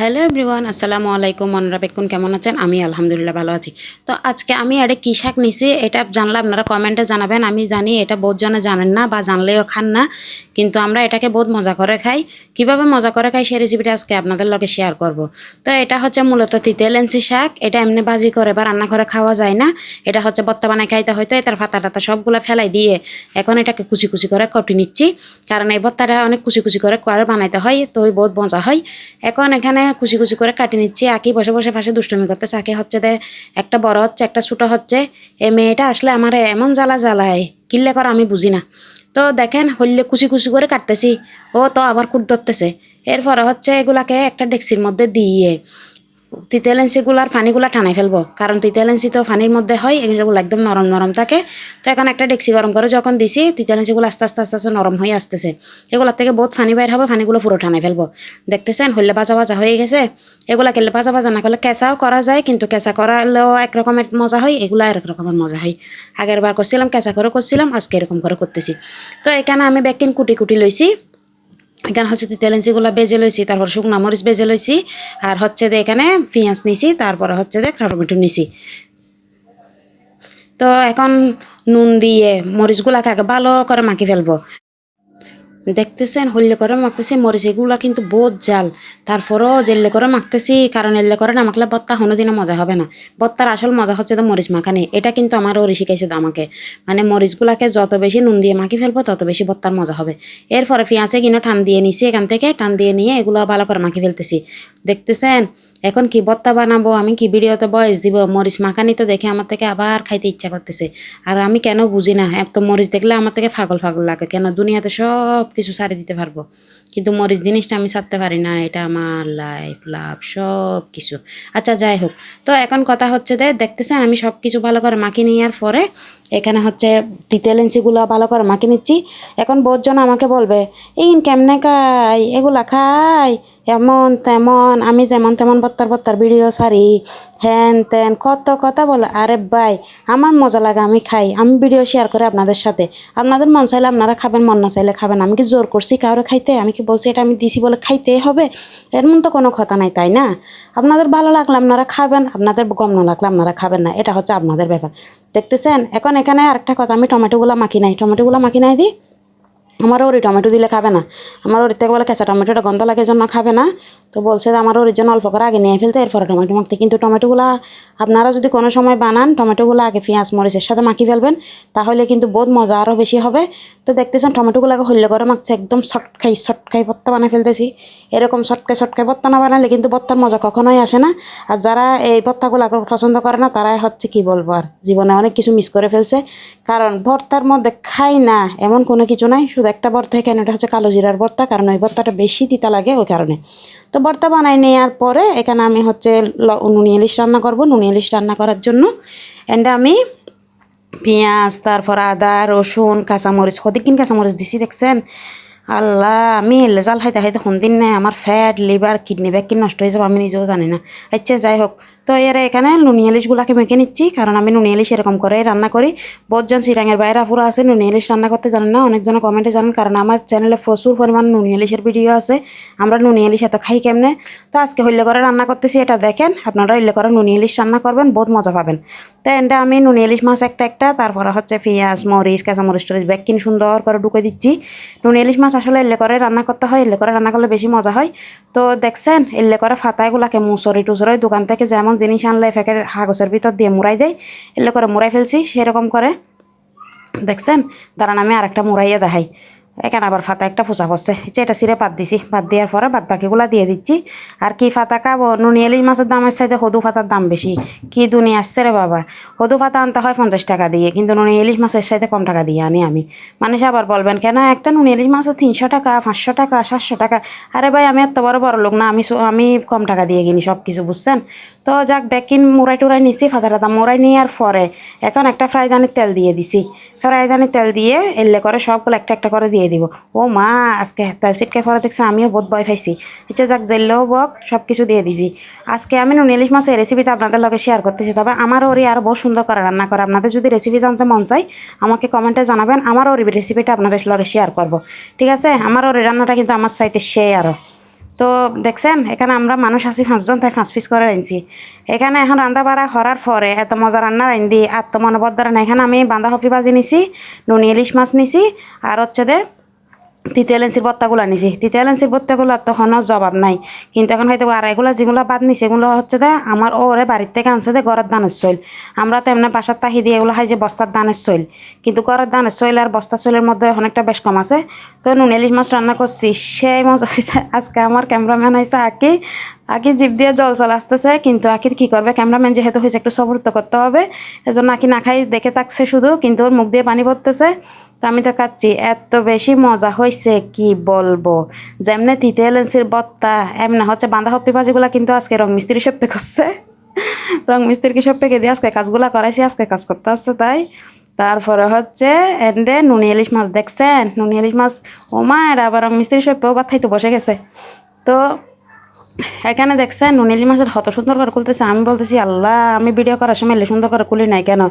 Hello everyone, আসসালামু আলাইকুম। মনরা বেকুন, কেমন আছেন? আমি আলহামদুলিল্লাহ ভালো আছি। তো আজকে আমি আরে কী শাক নিছি, এটা জানলে আপনারা কমেন্টে জানাবেন। আমি জানি এটা বহুতজনে জানেন না বা জানলেও খান না। কিন্তু আমরা এটাকে বহুত মজা করে খাই। কীভাবে মজা করে খাই সেই রেসিপিটা আজকে আপনাদের লগে শেয়ার করব। তো এটা হচ্ছে মূলত তিতেলেন্সি শাক। এটা এমনি ভাজি করে বা রান্না করে খাওয়া যায় না। এটা হচ্ছে বত্তা বানায় খাইতে হয়তো এটার ফাতা টাতা সবগুলো ফেলাই দিয়ে এখন এটাকে কুচি কুচি করে কটি নিচ্ছি। কারণ এই ভর্তাটা অনেক কুচি কুচি করে করে বানাইতে হয়, তো ওই বহুত মজা হয়। এখন এখানে কুচি কুচি করে কাটি নিচ্ছি। আঁকি বসে বসে পাশে দুষ্টুমি করতেছে আঁকি হচ্ছে দে একটা বড় হচ্ছে, একটা ছোটো হচ্ছে। এই মেয়েটা আসলে আমার এমন জ্বালা জ্বালায় কিল্লে করা, আমি বুঝি না। তো দেখেন, হইলে কুচি কুচি করে কাটতেছি। ও তো আবার কুট ধরতেছে। এরপরে হচ্ছে এগুলাকে একটা ডেক্সির মধ্যে দিয়ে তিতেলেন্সিগুলার পানিগুলা টানাই ফেলব। কারণ তিতেলেন্সি তো পানির মধ্যে হয়, এগুলো একদম নরম নরম থাকে। তো এখন একটা ডেক্সি গরম করে যখন দিছি তিতেলেন্সিগুলো আস্তে আস্তে আস্তে আস্তে নরম হয়ে আসতেছে। এগুলোর থেকে বহুত পানি বাইর হবে, পানিগুলো পুরো টানাই ফেলব। দেখতেছেন, হইলে ভাজা ভাজা হয়ে গেছে। এগুলা কেলে ভাজা ভাজা না করলে কেঁচাও করা যায়, কিন্তু কেঁচা করালেও এক রকমের মজা হয়, এগুলো এক রকমের মজা হয়। আগের বার করছিলাম, কেঁচা করে করছিলাম, আজকে এরকম করে করতেছি। তো এখানে আমি বেকিন কুটি কুটি লইছি। এখানে হচ্ছে তেলেন্সিগুলো বেজে লইছি, তারপর শুকনা মরিচ বেজে লইছি, আর হচ্ছে যে এখানে পেঁয়াজ নিছি, তারপরে হচ্ছে যে টমেটো নিছি। তো এখন নুন দিয়ে মরিচগুলাকে আগে ভালো করে মাখি ফেলব। দেখতেছেন হল্লে করে মাখতেছি, মরিচ, এগুলা কিন্তু বহুত জাল। তারপরও জেললে করে মাখতেছি, কারণ এল্লে করে না মাখলে বত্তা দিনে মজা হবে না। বত্তার আসল মজা হচ্ছে তো মরিচ মাখানি। এটা কিন্তু আমার ওরি শিখাইছে আমাকে। মানে মরিচগুলাকে যত বেশি নুন দিয়ে মাখি ফেলব, তত বেশি বত্তার মজা হবে। এরপরে পেঁয়াজে কিনে টান দিয়ে নিছি, এখান থেকে টান দিয়ে নিয়ে এগুলো ভালো করে মাখি ফেলতেছি। দেখতেছেন এখন কি বত্তা বানাবো, আমি কি ভিডিওতে বয়স দিব, মরিচ মাখানি তো দেখে আমার থেকে আবার খাইতে ইচ্ছা করতেছে। আর আমি কেন বুঝি না, এত মরিচ দেখলে আমার থেকে ফাগল ফাগল লাগে, কেন দুনিয়াতে সব কিছু সারি দিতে পারব? কিন্তু মরিচ জিনিসটা আমি ছাড়তে পারি না, এটা আমার লাইফ লাভ সব কিছু। আচ্ছা যাই হোক, তো এখন কথা হচ্ছে যে, দেখতেছেন আমি সব কিছু ভালো করে মাখিয়ে নেওয়ার পরে, এখানে হচ্ছে তিতেলেন্সিগুলো ভালো করে মাখিয়ে নিচ্ছি। এখন বহুজন আমাকে বলবে এই কেমনে খাই? এগুলা খাই? এমন তেমন, আমি যেমন তেমন বত্তার বত্তার ভিডিও সারি হ্যান ত্যান কত কথা বলে। আরে ভাই, আমার মজা লাগে, আমি খাই। আমি ভিডিও শেয়ার করে আপনাদের সাথে। আপনাদের মন চাইলে আপনারা খাবেন, মন না চাইলে খাবেন আমি কি জোর করছি কারও খাইতে? আমি কি বলছি এটা আমি দিছি বলে খাইতে হবে? এর মন তো কোনো কথা নাই, তাই না? আপনাদের ভালো লাগলে আপনারা খাবেন, আপনাদের গম না লাগলে আপনারা খাবেন না। এটা হচ্ছে আপনাদের ব্যাপার। দেখতেছেন, এখন এখানে আরেকটা কথা, আমি টমেটোগুলো মাখি নাই। টমেটোগুলো মাখি নাই দিই আমার ওরি টমেটো দিলে খাবে না। আমার ওরির থেকে বলে কাঁচা টমেটোটা গন্ধ লাগে জন্য খাবে না। তো বলছে আমার ওরির জন্য অল্প করে আগে নিয়ে ফেলতে, এরপরে টমেটো মাখতে। কিন্তু টমেটোগুলো আপনারা যদি কোনো সময় বানান, টমেটোগুলো আগে পেঁয়াজ, মরিচের সাথে মাখি ফেলবেন, তাহলে কিন্তু বহুত মজা আরও বেশি হবে। তো দেখতেছেন টমেটোগুলোকে হল্লে করে মাখছে, একদম শর্টখাই শর্টখাই ভর্তা বানিয়ে ফেলতেছি। এরকম শর্টখাই শর্টখাই ভর্তা না বানালে কিন্তু ভর্তার মজা কখনোই আসে না। আর যারা এই ভর্তাগুলোকে পছন্দ করে না, তারাই হচ্ছে কি বলব আর, জীবনে অনেক কিছু মিস করে ফেলছে। কারণ ভর্তার মধ্যে খাই না এমন কোনো কিছু নাই, শুধু একটা ভর্তা এখানে এটা হচ্ছে কালো জিরার ভর্তা, কারণ ওই ভর্তাটা বেশি তিতা লাগে ওই কারণে। তো ভর্তা বানাই নেওয়ার পরে এখানে আমি হচ্ছে নুনি ইলিশ রান্না করব। নুনি ইলিশ রান্না করার জন্য অ্যান্ড আমি পেঁয়াজ, তারপর আদা, রসুন, কাঁচামরিচ, কদিন কাঁচামরিচ দিছি, দেখছেন? আল্লাহ, আমি এলে জাল খাইতে খাইতে দিন নাই, আমার ফ্যাট লিভার কিডনি ব্যাগ কি নষ্ট হয়ে যাবে, আমি নিজেও জানি না। আচ্ছা যাই হোক তো এর এখানে নুনি ইলিশগুলাকে মেখে নিচ্ছি, কারণ আমি নুনি ইলিশ এরকম করে রান্না করি। বহুতজন সিরাঙের বাইরে পুরো আছে, নুনি ইলিশ রান্না করতে জানেন না, অনেকজন কমেন্টে জানেন, কারণ আমার চ্যানেলে প্রচুর পরিমাণ নুনি ইলিশের ভিডিও আছে। আমরা নুনি ইলিশ এত খাই কেমনে? তো আজকে হইলে করে রান্না করতেছি, এটা দেখেন, আপনারা হইলে করে নুনি ইলিশ রান্না করবেন, বহুত মজা পাবেন। তো এটা আমি নুনি ইলিশ মাছ একটা একটা, তারপরে হচ্ছে পেঁয়াজ, মরিচ, কাঁচামরিচ টরিচ ব্যাগ কিনে সুন্দর করে ঢুকে দিচ্ছি। নুনি ইলিশ মাছ আসলে এলে করে রান্না করতে হয়, এলে করে রান্না করলে বেশি মজা হয়। তো দেখছেন, এলে করে ফাতাগুলাকে মুসরি টুসরি দোকান থেকে যেমন জিনিস আনলে ফেকের কাগজের ভিতর দিয়ে মুড়াই দেয়, এলে করে মুড়াই ফেলছি, সেরকম করে। দেখছেন? দাঁড়ান, আমি আরেকটা মুড়াইয়া দেখাই। এখানে আবার ফাতা একটা ফুসা হচ্ছে এটা সিরে পাত দিছি পাত দেওয়ার পরে বাদ বাকিগুলা দিয়ে দিচ্ছি। আর কি ফাতা খাব? নুনি ইলিশ মাছের দামের চাইতে হদু ফাতার দাম বেশি। কি দুনিয়া আসছে রে বাবা? হদু ফাতা আনতে হয় পঞ্চাশ টাকা দিয়ে, কিন্তু নুনি ইলিশ মাছের চাইতে কম টাকা দিয়ে আনি আমি। মানুষ আবার বলবেন, কেন একটা নুনি ইলিশ মাছের তিনশো টাকা, পাঁচশো টাকা, সাতশো টাকা? আরে ভাই, আমি এত বড় বড় লোক না, আমি আমি কম টাকা দিয়ে কিনি সব কিছু বুঝছেন? তো যাক, বেকিন মুড়াই টুড়াই নিছি ফাতা টাতা মুড়াই নেওয়ার পরে এখন একটা ফ্রাইদানির তেল দিয়ে দিছি। ফ্রাইদানির তেল দিয়ে এলে করে সবগুলো একটা একটা করে দিয়ে দিব। ও মা, আজকে তেল ছিটকে পরে দেখছি, আমিও বহুত ভয় পাইছি। এটা যাক জেললেও বক সব কিছু দিয়ে দিছি। আজকে আমি নুন, ইলিশ মাছের রেসিপিটা আপনাদের লগে শেয়ার করতেছি। তবে আমার ওরি আরও বহু সুন্দর করে রান্না করে। আপনাদের যদি রেসিপি জানতে মন চাই আমাকে কমেন্টে জানাবেন। আমার ওর রেসিপিটা আপনাদের লগে শেয়ার করব। ঠিক আছে? আমার ওর রান্নাটা কিন্তু আমার চাইতে সে আরও তো দেখছেন, এখানে আমরা মানুষ আছি, পাঁচজন, তাই পাঁচ পিস করে আনছি। এখানে এখন রান্না বাড়া করার পরে এত মজা রান্না রান্ধি আত্মমনোবদ্ধ রান্না এখানে আমি বাঁধাকপি ভাজি নিছি, নুনি ইলিশ মাছ নিছি, আর হচ্ছে দে তিতিয়া লেন্সির বত্তাগুলো নিছি। তিতিয়া লেন্সির বত্তাগুলো তখনও জবাব নাই। কিন্তু এখন হয়তো আর এগুলো যেগুলো বাদ নিছে। এগুলো হচ্ছে দে আমার ওরে বাড়ির থেকে আনছে দে ঘরের দানের চইল আমরা তো এমনি বাসার তাহি দিয়ে এগুলো খাই যে বস্তার দানের চইল কিন্তু ঘরের দানের চইল আর বস্তার চইলের মধ্যে অনেকটা বেশ কম আছে। তো নুন ইলিশ মাছ রান্না করছি সেই মজা হয়েছে আজকে আমার ক্যামেরাম্যান হয়েছে আঁকি। আঁকি জিপ দিয়ে জল চলে আসতেছে। কিন্তু আঁকির কি করবে? ক্যামেরাম্যান যেহেতু হয়েছে একটু সবর তো করতে হবে। এজন্য আঁকি না খাই দেখে থাকছে শুধু। কিন্তু ওর মুখ দিয়ে পানি পড়তেছে। তো আমি তো কাচ্ছি এত বেশি মজা হয়েছে কি বলব? যেমনি তিতে লেন্সির বত্তা, এমনি হচ্ছে বাঁধা হপ্পি ভাজিগুলা কিন্তু আজকে রং মিস্ত্রি সব করছে। রং মিস্ত্রিকে সব পেকে দিয়ে আজকে কাজগুলা করাইছি, আজকে কাজ করতে আসছে তাই। তারপরে হচ্ছে এন্ডে নুনি ইলিশ মাছ দেখছেন? নুনি ইলিশ মাছ, ও মা এটা আবার রং মিস্ত্রি সব পেও বাথাইতে বসে গেছে। তো এখানে দেখছেন নুনিলি মাছের হত সুন্দর করে খুলতেছে, আমি বলতেছি, আল্লাহ, আমি ভিডিও করার সময় এলে সুন্দর করে খুলি নাই কেন?